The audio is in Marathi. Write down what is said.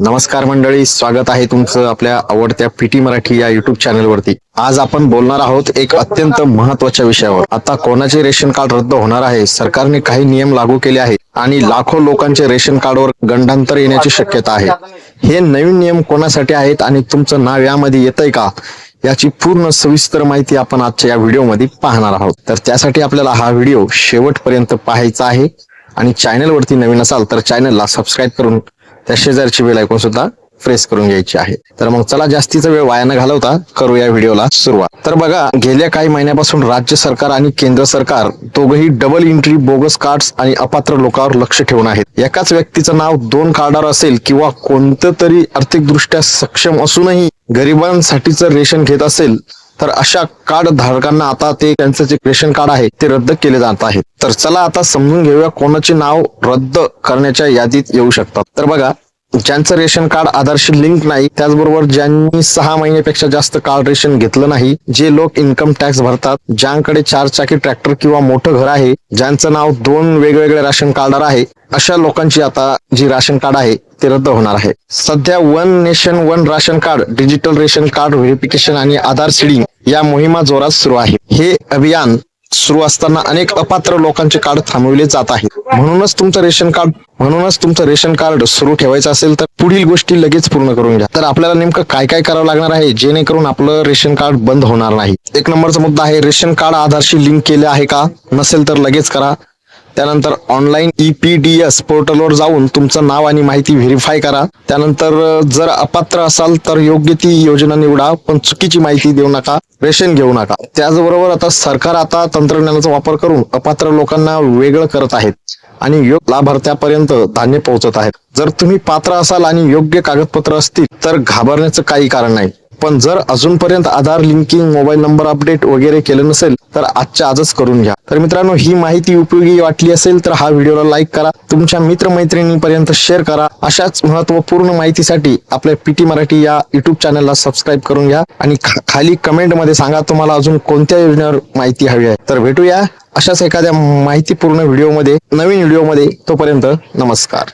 नमस्कार मंडळी स्वागत आहे तुमचं आपल्या आवडत्या पीटी मराठी या युट्यूब चॅनलवरती आज आपण बोलणार आहोत एक अत्यंत महत्त्वाच्या विषयावर. आता कोणाचे रेशन कार्ड रद्द होणार आहे सरकारने काही नियम लागू केले आहेत आणि लाखो लोकांचे रेशन कार्डवर गंडांतर येण्याची शक्यता आहे. हे नवीन नियम कोणासाठी आहेत आणि तुमचं नाव यामध्ये येतंय का याची पूर्ण सविस्तर माहिती आपण आजच्या या व्हिडिओमध्ये पाहणार आहोत. तर त्यासाठी आपल्याला हा व्हिडिओ शेवटपर्यंत पाहायचा आहे. आणि चॅनलवरती नवीन असाल तर चॅनलला सबस्क्राईब करून त्या शेजारची बेल ऐकून सुद्धा प्रेस करून घ्यायची आहे. तर मग चला जास्तीचा वेळ वाया न घालवता करू या व्हिडिओला सुरुवात. तर बघा गेल्या काही महिन्यापासून राज्य सरकार आणि केंद्र सरकार दोघही डबल एंट्री बोगस कार्ड्स आणि अपात्र लोकांवर लक्ष ठेवून आहेत. एकाच व्यक्तीचं नाव दोन कार्डावर असेल किंवा कोणतं तरी आर्थिकदृष्ट्या सक्षम असूनही गरिबांसाठीचं रेशन घेत असेल तर अशा कार्ड धारकांना आता ते त्यांचं जे रेशन कार्ड आहे ते रद्द केले जात आहे तर चला आता समजून घेऊया कोणाचे नाव रद्द करण्याच्या यादीत येऊ शकतात. तर बघा ज्यांचं रेशन कार्ड आधारशी लिंक नाही त्याचबरोबर ज्यांनी सहा महिन्यापेक्षा जास्त कार्ड रेशन घेतलं नाही जे लोक इन्कम टॅक्स भरतात ज्यांकडे चार चाकी ट्रॅक्टर किंवा मोठं घर आहे ज्यांचं नाव दोन वेगवेगळ्या राशन कार्डावर आहे अशा लोकांची आता जी राशन कार्ड आहे ते रद्द होणार आहे. सध्या one nation one ration card digital ration card verification आणि आधार सीडिंग या मोहिमा जोरात सुरू आहे. हे अभियान सुरू असताना अनेक अपात्र लोकांचे कार्ड थांबविले जात आहेत. म्हणूनच तुमचं रेशन कार्ड म्हणूनच तुमचं रेशन कार्ड सुरू ठेवायचं असेल तर पुढील गोष्टी लगेच पूर्ण करून घ्या. तर आपल्याला नेमकं काय काय करावं लागणार आहे जेणेकरून आपलं रेशन कार्ड बंद होणार नाही. एक नंबरचा मुद्दा आहे रेशन कार्ड आधारशी लिंक केले आहे का? नसेल तर लगेच करा. त्यानंतर online E P D S पोर्टलवर जाऊन तुमचं नाव आणि माहिती व्हेरीफाय करा. त्यानंतर जर अपात्र असाल तर योग्य ती योजना निवडा पण चुकीची माहिती देऊ नका रेशन घेऊ नका. त्याचबरोबर आता सरकार आता तंत्रज्ञानाचा वापर करून अपात्र लोकांना वेगळं करत आहेत आणि योग्य लाभार्थ्यापर्यंत धान्य पोहोचत आहेत. जर तुम्ही पात्र असाल आणि योग्य कागदपत्र असतील तर घाबरण्याचं काही कारण नाही. पण जर अजूनपर्यंत Aadhaar linking mobile number update वगैरे केलं नसेल तर आजच्या आजच करून घ्या. तर मित्रांनो ही माहिती उपयोगी वाटली असेल तर हा व्हिडिओला लाईक करा तुमच्या मित्रमैत्रिणींपर्यंत शेअर करा. अशाच महत्त्वपूर्ण माहितीसाठी आपल्या पीटी मराठी या युट्यूब चॅनलला सबस्क्राईब करून घ्या आणि खाली कमेंटमध्ये सांगा तुम्हाला अजून कोणत्या योजनेवर माहिती हवी आहे. तर भेटूया अशाच एखाद्या माहितीपूर्ण व्हिडिओमध्ये नवीन व्हिडिओमध्ये तोपर्यंत नमस्कार.